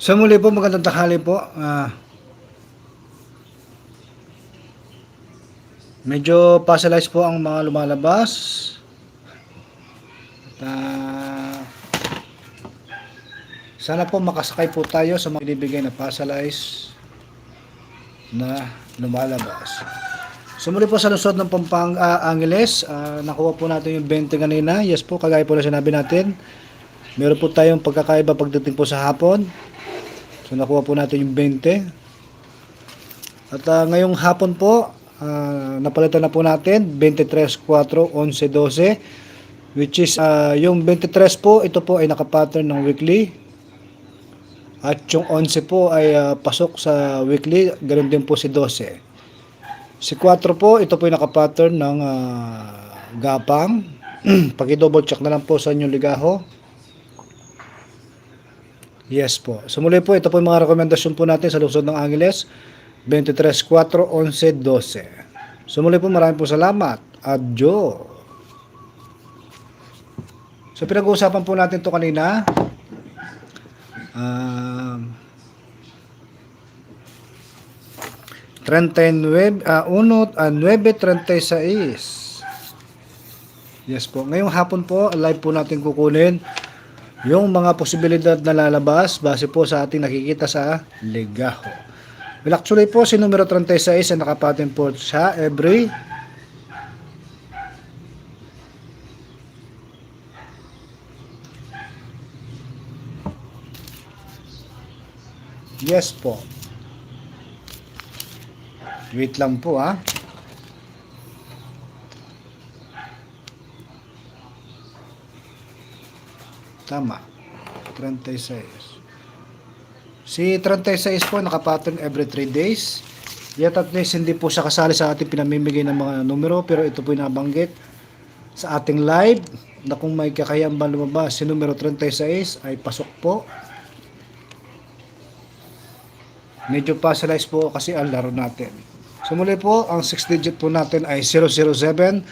Sa muli po, magandang tanghali po. Ah, medyo puzzleize po ang mga lumalabas. At, ah, sana po makasakay po tayo sa mga binibigay na puzzleize na lumalabas. Sumuli po sa lusod ng Pampanga, Angeles. Ah, nakuha po natin yung 20 kanina. Yes po, kagaya po na sinabi natin. Meron po tayong pagkakaiba pagdating po sa hapon. So nakuha po natin yung 20. At ah, ngayong hapon po, ah, napalitan na po natin 23, 4, 11, 12 which is ah, yung 23 po, ito po ay nakapattern ng weekly. At yung 11 po ay ah, pasok sa weekly, ganoon din po si 12. Si 4 po, ito po ay nakapattern ng ah, gapang. Paki-double check na lang po sa inyong ligaho. Yes po. So muli po, ito po yung mga rekomendasyon po natin sa lungsod ng Angeles. 23, 4, 11, 12. So muli po, maraming po salamat. Adyo. So pinag-uusapan po natin to kanina. Um, 39, ah, 1 at 9.36. Yes po. Ngayong hapon po, live po natin kukunin yung mga posibilidad na lalabas base po sa ating nakikita sa legaho. Well, actually po, si numero 36 ay nakapatin po siya every Yes po. Wait lang po ah. Tama. 36. Si 36 po nakapattern every 3 days. Yet at least hindi po siya kasali sa ating pinamimigay ng mga numero pero ito po nabanggit sa ating live na kung may kakayang ba lumabas si numero 36 ay pasok po. Medyo puzzleize po kasi ang laro natin. So po, ang 6 digit po natin ay 007,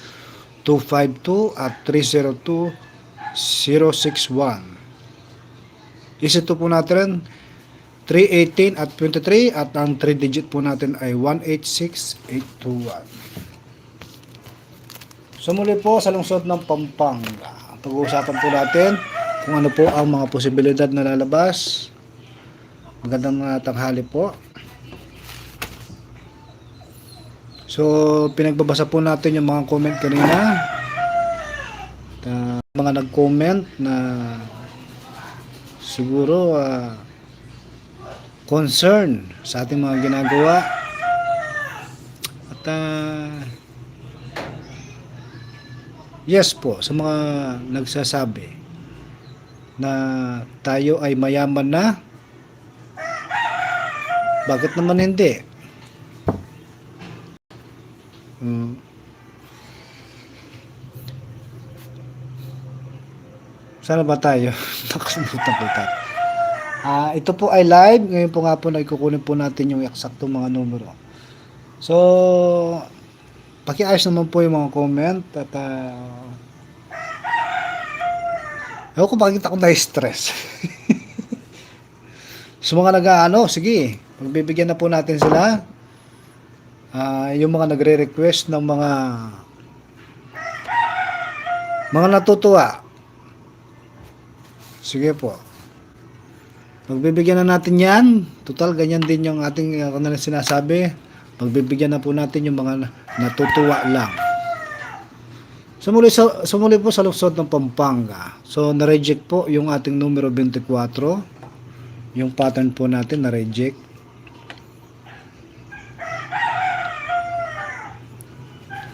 252 at 302 061. Isi to po natin 318 at 23 at ang 3 digit po natin ay 186821. So muli po sa lungsod ng Pampanga. Pag-uusapan po natin kung ano po ang mga posibilidad na lalabas. Magandang tanghali po. So pinagbabasa po natin yung mga comment kanina. Uh, mga nag-comment na siguro ah, concern sa ating mga ginagawa at ah, yes po sa mga nagsasabi na tayo ay mayaman na bakit naman hindi Hmm. Sana ba tayo? Nakalimutan ko tayo. Ah, ito po ay live. Ngayon po nga po naikukunin po natin yung eksaktong mga numero. So, pakiayos naman po yung mga comment at uh, Ewan ko bakit ako na-stress. so mga nag-ano, sige, pagbibigyan na po natin sila. Ah, yung mga nagre-request ng mga mga natutuwa. Sige po. Pagbibigyan na natin yan. Total, ganyan din yung ating uh, kanilang sinasabi. Pagbibigyan na po natin yung mga na- natutuwa lang. Sumuli, sa, sumuli po sa lungsod ng Pampanga. So, na-reject po yung ating numero 24. Yung pattern po natin na-reject.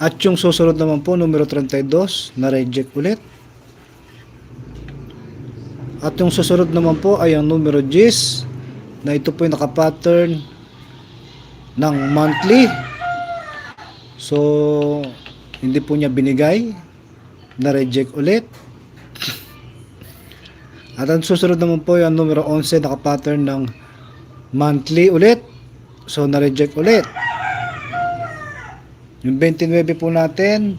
At yung susunod naman po, numero 32, na-reject ulit. At yung susunod naman po ay ang numero 10 na ito po yung nakapattern ng monthly. So, hindi po niya binigay. Na-reject ulit. At ang susunod naman po yung numero 11 nakapattern ng monthly ulit. So, na-reject ulit. Yung 29 po natin,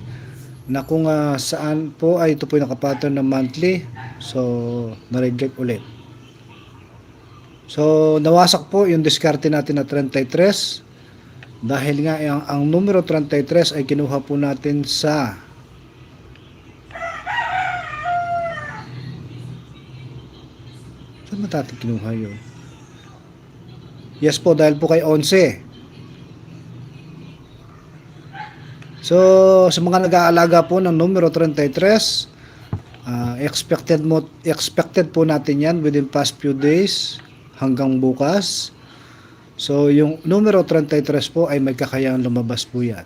na kung ah, saan po ay ito po yung nakapattern ng monthly so na-reject ulit So, nawasak po yung diskarte natin na 33 dahil nga ang, ang numero 33 ay kinuha po natin sa Saan kinuha yun? Yes po, dahil po kay 11. So, sa mga nag-aalaga po ng numero 33, ah, expected mo expected po natin 'yan within past few days hanggang bukas. So, yung numero 33 po ay may lumabas po 'yan.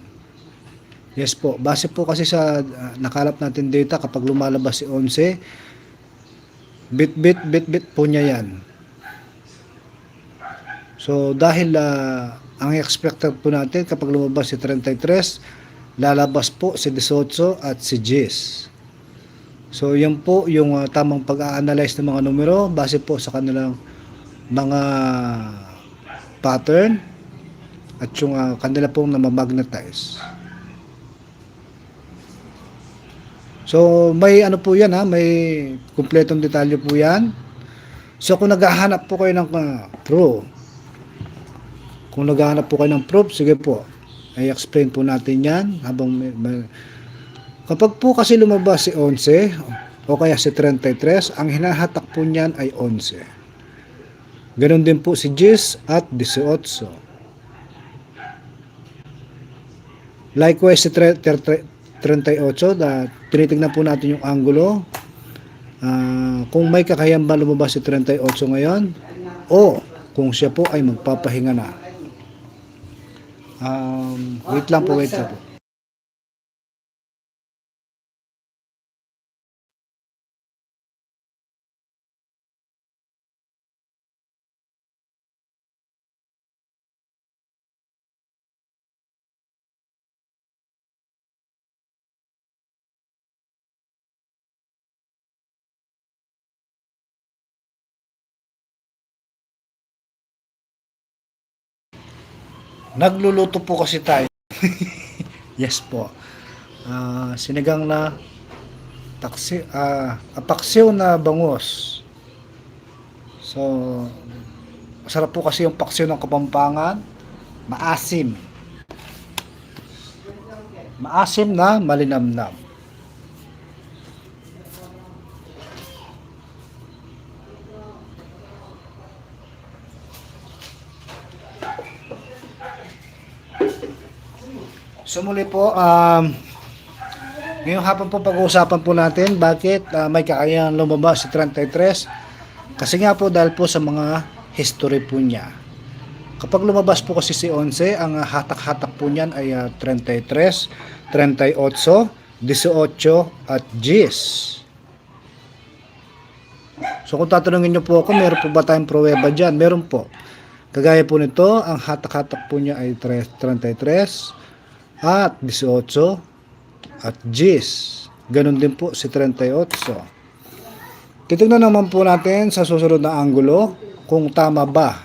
Yes po, base po kasi sa ah, nakalap natin data kapag lumalabas si 11, bit bit bit bit po niya 'yan. So, dahil ah, ang expected po natin kapag lumabas si 33, lalabas po si 18 at si Jis. So, yan po yung ah, tamang pag-a-analyze ng mga numero base po sa kanilang mga pattern at yung ah, kanila pong namamagnetize. So, may ano po yan ha, may kumpletong detalye po yan. So, kung naghahanap po kayo ng ah, proof, kung naghahanap po kayo ng proof, sige po, i-explain po natin yan habang may, may, Kapag po kasi lumabas si 11 o kaya si 33, ang hinahatak po niyan ay 11. Ganon din po si 10 at 18. Likewise si 38, da, tinitingnan po natin yung angulo. Ah, kung may kakayahan ba lumabas si 38 ngayon o kung siya po ay magpapahinga na. Um, wait lang po, wait lang po. Nagluluto po kasi tayo. yes po. Ah, sinigang na taksi, ah, apaksiw na bangus. So, masarap po kasi yung paksiw ng Kapampangan. Maasim. Maasim na malinamnam. So muli po, um, ngayong hapon po pag-uusapan po natin bakit ah, may kakayahan lumabas si 33. Kasi nga po dahil po sa mga history po niya. Kapag lumabas po kasi si 11, ang hatak-hatak po niyan ay ah, 33, 38, 18 at 10. So kung tatanungin niyo po ako, meron po ba tayong pruweba dyan? Meron po. Kagaya po nito, ang hatak-hatak po niya ay 3 33, at 18 at 10. Ganon din po si 38. Titignan naman po natin sa susunod na anggulo kung tama ba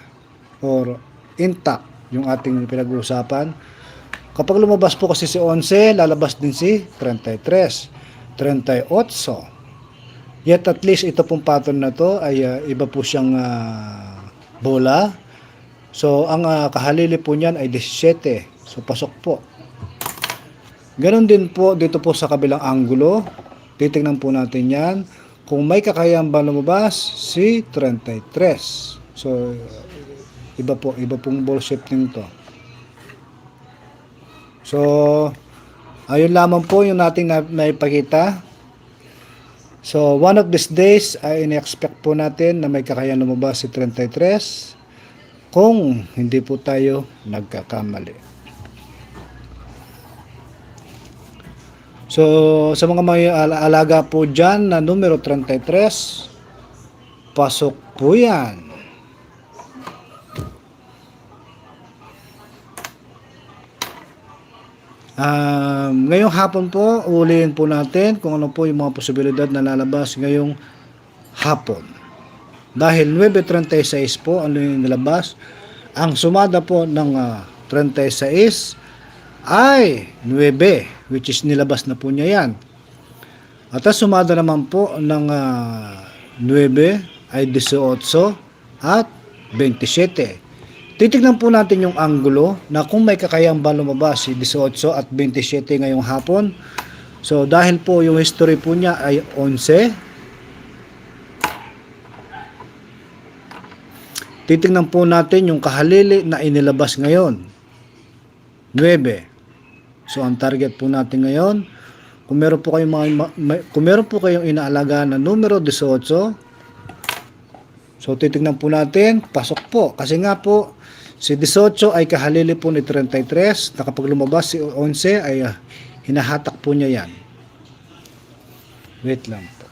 or intact yung ating pinag-uusapan. Kapag lumabas po kasi si 11, lalabas din si 33, 38. Yet at least ito pong pattern na to ay ah, iba po siyang ah, bola. So ang ah, kahalili po niyan ay 17. So pasok po. Ganon din po dito po sa kabilang anggulo. Titingnan po natin yan. Kung may kakayahan ba lumabas, si 33. So, iba po, iba pong ball shifting to. So, ayun lamang po yung nating na, naipakita. So, one of these days, ay in-expect po natin na may kakayahan lumabas si 33 kung hindi po tayo nagkakamali. So, sa mga may ala- alaga po dyan na numero 33, pasok po yan. Um, ngayong hapon po, ulihin po natin kung ano po yung mga posibilidad na lalabas ngayong hapon. Dahil 9.36 po ano yung nalabas, ang sumada po ng ah, 36 ay 9, which is nilabas na po niya yan. At sumada naman po ng ah, 9 ay 18 at 27. Titignan po natin yung anggulo na kung may kakayang ba lumabas si 18 at 27 ngayong hapon. So dahil po yung history po niya ay 11, titignan po natin yung kahalili na inilabas ngayon. 9. So ang target po natin ngayon, kung meron po kayong mga ma- may- kung meron po kayong inaalagaan na numero 18, so titignan po natin, pasok po. Kasi nga po, si 18 ay kahalili po ni 33, na kapag lumabas si 11 ay ah, hinahatak po niya yan. Wait lang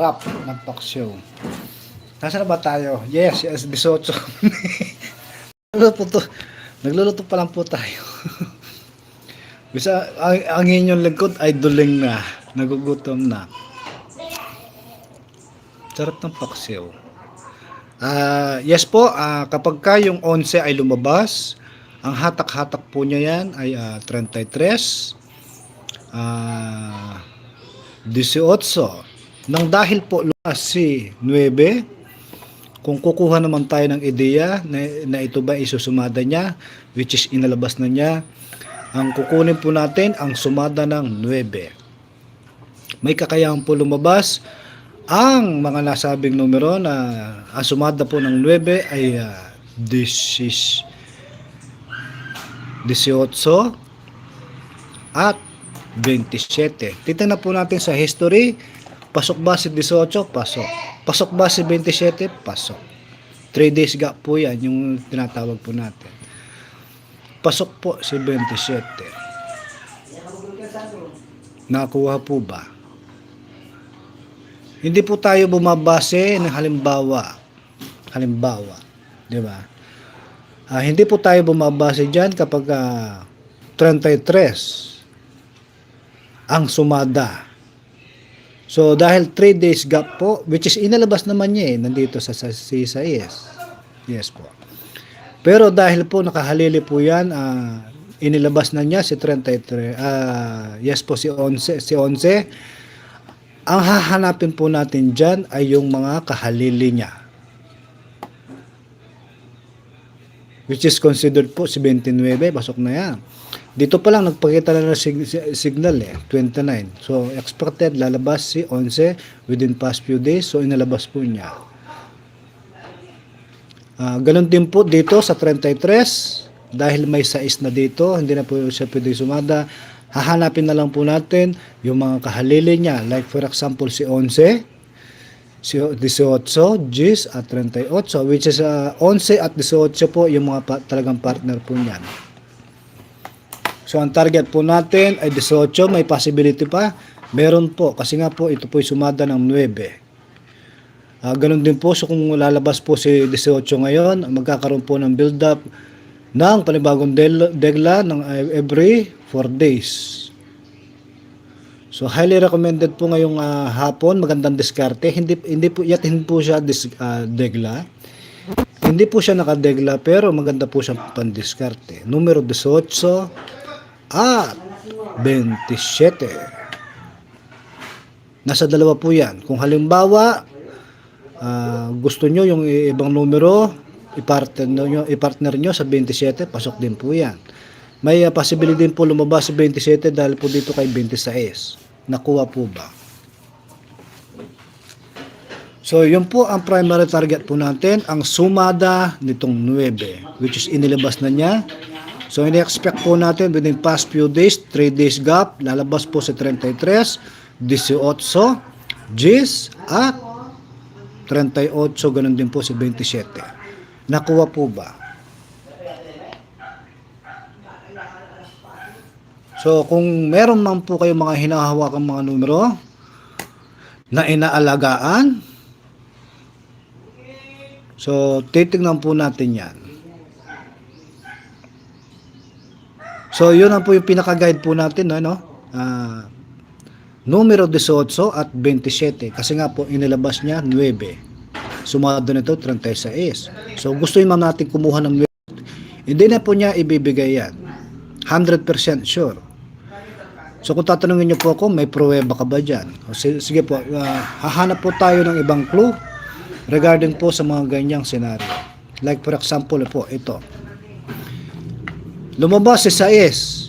Sarap ng paksyo. Nasaan na ba tayo? Yes, yes, 18. Nagluluto to. Nagluluto pa lang po tayo. Bisa, ang, ang inyong lingkod ay duling na. Nagugutom na. Sarap ng paksiw. Ah, yes po, ah, kapag ka yung 11 ay lumabas, ang hatak-hatak po niya yan ay ah, 33, ah, 18. Nang dahil po lumabas si 9, kung kukuha naman tayo ng ideya na, na ito ba isusumada niya, which is inalabas na niya, ang kukunin po natin ang sumada ng 9. May kakayahan po lumabas ang mga nasabing numero na ang sumada po ng 9 ay uh, 18 at 27. Titingnan po natin sa history. Pasok ba si 18? Pasok. Pasok ba si 27? Pasok. 3 days gap po yan, yung tinatawag po natin. Pasok po si 27. Nakuha po ba? Hindi po tayo bumabase ng halimbawa. Halimbawa. Di ba? Ah, hindi po tayo bumabase dyan kapag ah, 33 ang sumada. So, dahil 3 days gap po, which is inalabas naman niya eh, nandito sa, sa, sa yes. Po. Pero dahil po nakahalili po yan, ah, inilabas na niya si 33, ah, yes po si 11, si 11, ang hahanapin po natin dyan ay yung mga kahalili niya. Which is considered po si 29, pasok na yan. Dito pa lang nagpakita na ng sig- si- signal eh, 29. So expected lalabas si 11 within past few days. So inalabas po niya. Ah, ganun din po dito sa 33 dahil may sais na dito, hindi na po siya pwede sumada. Hahanapin na lang po natin yung mga kahalili niya. Like for example si 11, si 18, Gis at 38 which is ah, 11 at 18 po yung mga pa- talagang partner po niyan. So ang target po natin ay 18, may possibility pa. Meron po kasi nga po ito po ay sumada ng 9. Ah, ganun din po, so kung lalabas po si 18 ngayon, magkakaroon po ng build-up ng panibagong degla ng every 4 days. So highly recommended po ngayong ah, hapon, magandang diskarte. Hindi hindi po yet hindi po siya dis, ah, degla. Hindi po siya nakadegla pero maganda po siya pandiskarte. Numero 18 at 27. Nasa dalawa po 'yan. Kung halimbawa ah, gusto nyo yung ibang numero, i-partner nyo, i-partner nyo sa 27, pasok din po yan. May uh, possibility din po lumabas sa 27 dahil po dito kay 26. Nakuha po ba? So, yun po ang primary target po natin, ang sumada nitong 9, which is inilabas na niya. So, ini-expect po natin within past few days, 3 days gap, lalabas po sa 33, 18, Gis, at 38, ganun din po si 27. Nakuha po ba? So, kung meron man po kayo mga hinahawakang mga numero na inaalagaan, so, titignan po natin yan. So, yun ang po yung pinaka-guide po natin, no? no? ah, numero 18 at 27 kasi nga po inilabas niya 9. Sumado nito 36. So gusto naman natin kumuha ng 9. Hindi na po niya ibibigay yan. 100% sure. So kung tatanungin niyo po ako, may pruweba ka ba dyan? O, si- sige po, ah, hahanap po tayo ng ibang clue regarding po sa mga ganyang senaryo. Like for example po, ito. Lumabas si Sais.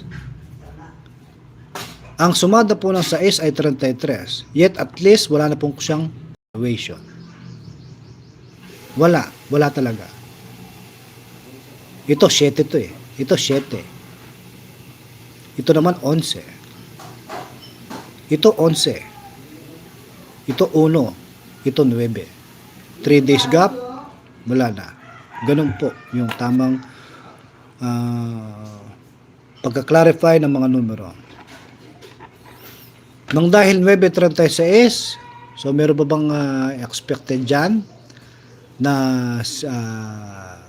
Ang sumada po ng Sais ay 33. Yet at least wala na pong siyang valuation. Wala. Wala talaga. Ito 7 to eh. Ito 7. Ito naman 11. Ito 11. Ito 1. Ito 9. 3 days gap, wala na. Ganun po yung tamang ah, pagka-clarify ng mga numero. Nang dahil 9.36, so meron ba bang ah, expected dyan na ah,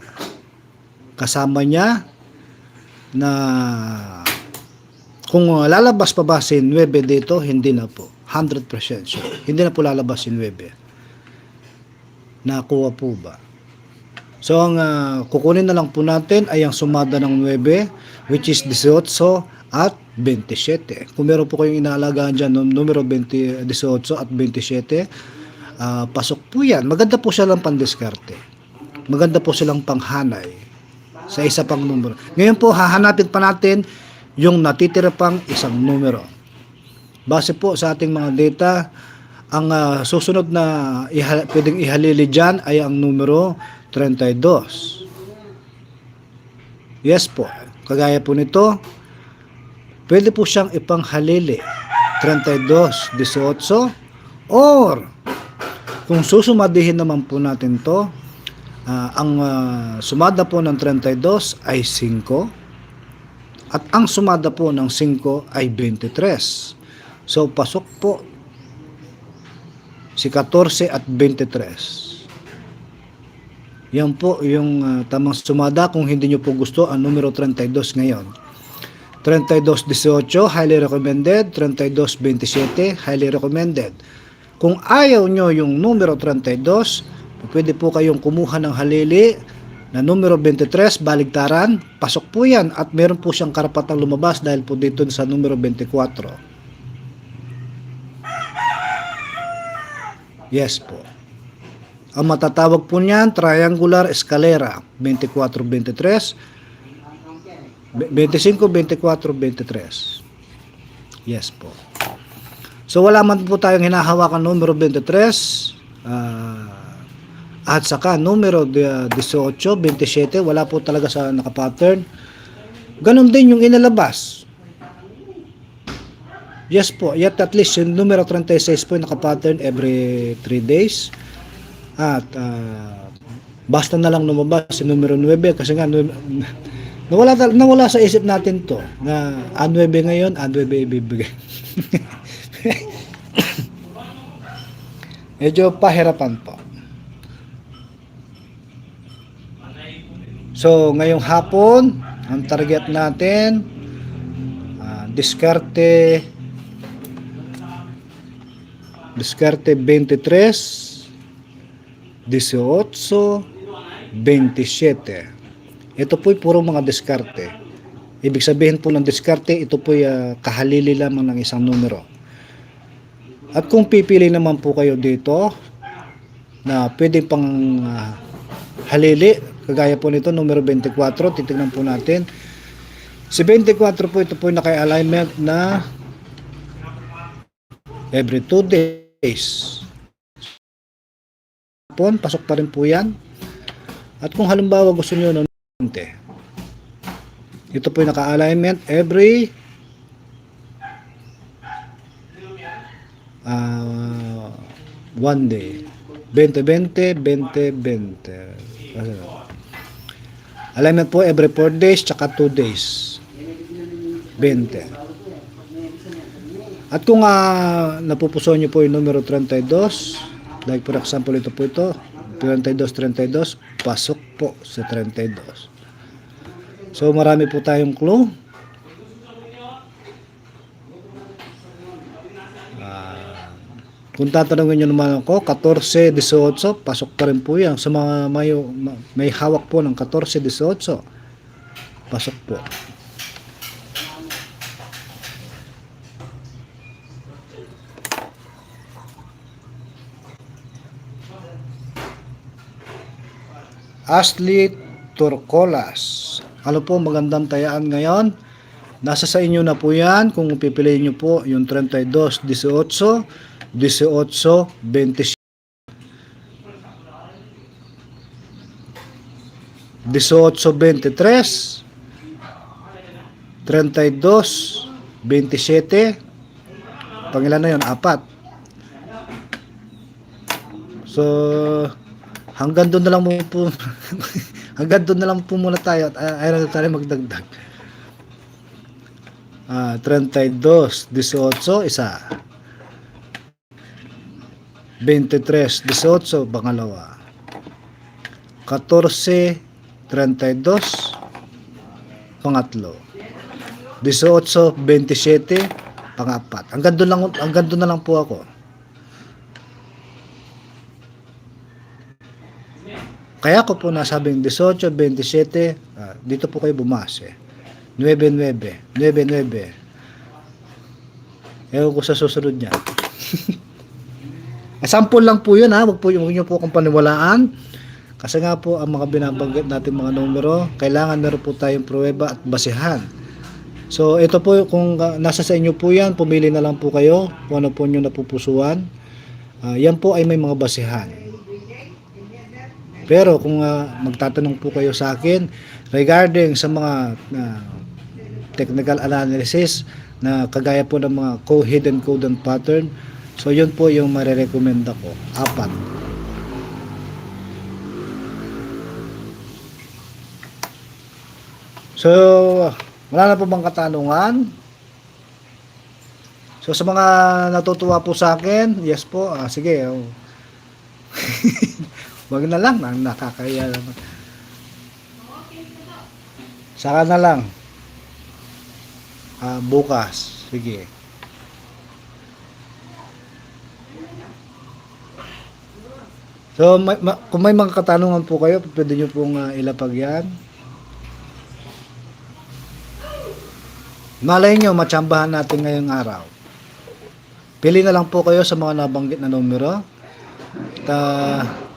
kasama niya na kung uh, lalabas pa ba si 9 dito, hindi na po. 100% sure. Hindi na po lalabas si 9. Nakuha po ba? So, ang ah, kukunin na lang po natin ay ang sumada ng 9, which is 18 at 27. Kung meron po kayong inaalagaan dyan, num- numero 20, 18 at 27, ah, pasok po yan. Maganda po siya lang pandiskarte. Maganda po silang panghanay sa isa pang numero. Ngayon po, hahanapin pa natin yung natitira pang isang numero. Base po sa ating mga data, ang ah, susunod na iha- pwedeng ihalili dyan ay ang numero 32. Yes po. Kagaya po nito, pwede po siyang ipanghalili 32, 18 or kung susumadihin naman po natin to, ah, ang ah, sumada po ng 32 ay 5 at ang sumada po ng 5 ay 23. So pasok po si 14 at 23. Yan po yung ah, tamang sumada kung hindi nyo po gusto ang numero 32 ngayon. 32-18, highly recommended. 32-27, highly recommended. Kung ayaw nyo yung numero 32, pwede po kayong kumuha ng halili na numero 23, baligtaran, pasok po yan at meron po siyang karapatang lumabas dahil po dito sa numero 24. Yes po. Ang matatawag po niyan, triangular escalera, 24-23, 25-24-23. Yes po. So wala man po tayong hinahawakan numero 23, ah, at saka numero de- 18, 27, wala po talaga sa nakapattern. Ganon din yung inalabas. Yes po, yet at least yung numero 36 po yung nakapattern every 3 days. At ah, basta na lang lumabas si numero 9 kasi nga nawala, nawala sa isip natin to na A9 ngayon, A9 ibibigay. Medyo pahirapan po. So, ngayong hapon, ang target natin, ah, diskarte, diskarte 23, 18, 27. Ito po'y puro mga diskarte. Ibig sabihin po ng diskarte, ito po'y ah, kahalili lamang ng isang numero. At kung pipili naman po kayo dito, na pwede pang ah, halili, kagaya po nito, numero 24, titignan po natin. Si 24 po, ito po yung naka-alignment na every 2 days. Pon, pasok pa rin po yan. At kung halimbawa gusto nyo ng 20, ito po yung naka-alignment every ah one day. 20-20, 20-20. Ano? Alignment po every 4 days, tsaka 2 days. 20. At kung uh, napupuso nyo po yung numero 32, Like for example, ito po ito, 32-32, pasok po sa 32. So marami po tayong clue. Uh, kung tatanungin nyo naman ako, 14-18, pasok pa rin po yan. Sa mga may, may hawak po ng 14-18, pasok po. Ashley Turcolas. Ano po magandang tayaan ngayon? Nasa sa inyo na po yan kung pipiliin nyo po yung 32, 18, 18, 27. 18, 23, 32, 27, pangilan na yun? Apat. So, hanggang doon na lang po, hanggang doon na lang po muna tayo at ay- ayaw na tayo magdagdag. Ah, 32, 18, isa. 23, 18, pangalawa. 14, 32, pangatlo. 18, 27, pangapat. Hanggang doon lang, hanggang doon na lang po ako. Kaya ko po nasabing 18, 27, ah, dito po kayo bumase. 9-9, 9-9. Ewan ko sa susunod niya. Sample lang po yun ha, wag po huwag niyo po akong paniwalaan. Kasi nga po ang mga binabanggit natin mga numero, kailangan meron po tayong pruweba at basihan. So ito po kung ah, nasa sa inyo po yan, pumili na lang po kayo kung ano po nyo napupusuan. Ah, yan po ay may mga basihan. Pero kung ah, magtatanong po kayo sa akin regarding sa mga ah, technical analysis na kagaya po ng mga co hidden code and pattern, so yun po yung marirecommend ko. Apat. So, wala na po bang katanungan? So, sa mga natutuwa po sa akin, yes po, ah, sige. Oh. Wag na lang, na- nakakaya naman. Saka na lang. Ah, bukas. Sige. So, may, ma- kung may mga katanungan po kayo, pwede nyo pong ah, ilapag yan. Malay nyo, matsambahan natin ngayong araw. Pili na lang po kayo sa mga nabanggit na numero. At, ah,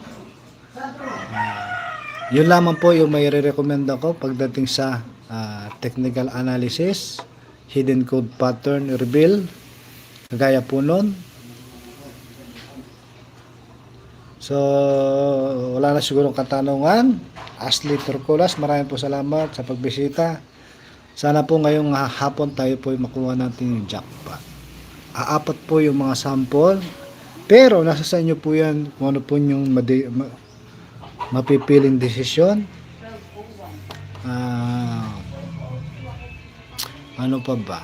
yun lamang po yung may re-recommend ako pagdating sa ah, technical analysis, hidden code pattern reveal, kagaya po nun. So, wala na sigurong katanungan. Ashley Turcolas, maraming po salamat sa pagbisita. Sana po ngayong hapon tayo po makuha natin yung jackpot. Aapat po yung mga sample. Pero nasa sa inyo po yan kung ano po yung mapipiling desisyon. Ah, ano pa ba?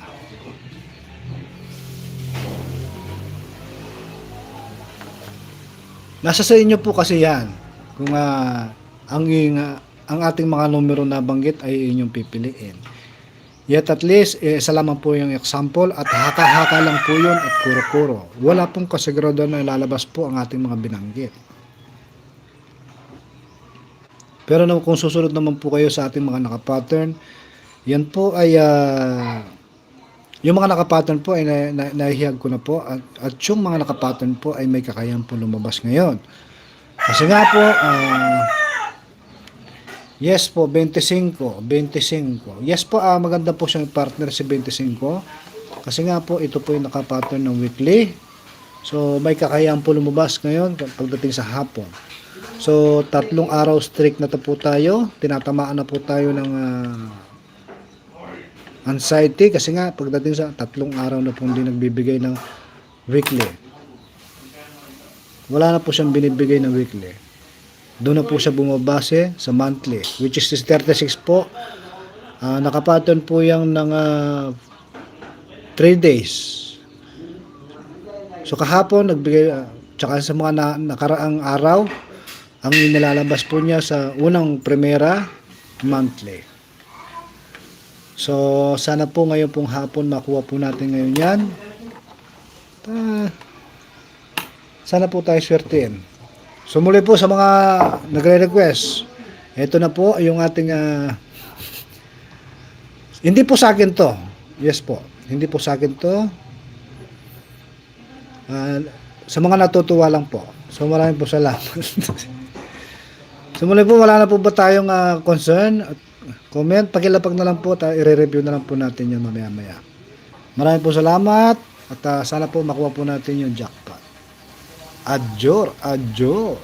Nasa sa inyo po kasi yan. Kung ah, ang, ah, ang ating mga numero na banggit ay inyong pipiliin. Yet at least, eh, isa lamang po yung example at haka-haka lang po yun at kuro-kuro. Wala pong kasigurado na lalabas po ang ating mga binanggit. Pero naman kung susunod naman po kayo sa ating mga naka-pattern, yan po ay ah, yung mga naka-pattern po ay na, na, nahihiyag ko na po at, at yung mga naka-pattern po ay may kakayahan po lumabas ngayon. Kasi nga po, ah, yes po, 25, 25. Yes po, ah, maganda po siyang partner si 25. Kasi nga po, ito po yung naka-pattern ng weekly. So, may kakayahan po lumabas ngayon pagdating sa hapon. So, tatlong araw strict na po tayo. Tinatamaan na po tayo ng ah, anxiety kasi nga pagdating sa tatlong araw na po hindi nagbibigay ng weekly. Wala na po siyang binibigay ng weekly. Doon na po siya bumabase sa monthly which is 36 po. Ah, nakapattern po yung ng 3 days. So kahapon nagbigay ah, tsaka sa mga na, nakaraang araw ang inilalabas po niya sa unang primera monthly. So, sana po ngayon pong hapon makuha po natin ngayon yan. Sana po tayo swertein. Sumuli po sa mga nagre-request. Ito na po yung ating ah, hindi po sa akin to. Yes po. Hindi po sa akin to. Ah, sa mga natutuwa lang po. So maraming po salamat. so po wala na po ba tayong ah, concern at comment? Pakilapag na lang po. Ta- i-review na lang po natin yan mamaya maya. Maraming po salamat at ah, sana po makuha po natin yung jackpot. Adjor, adjor.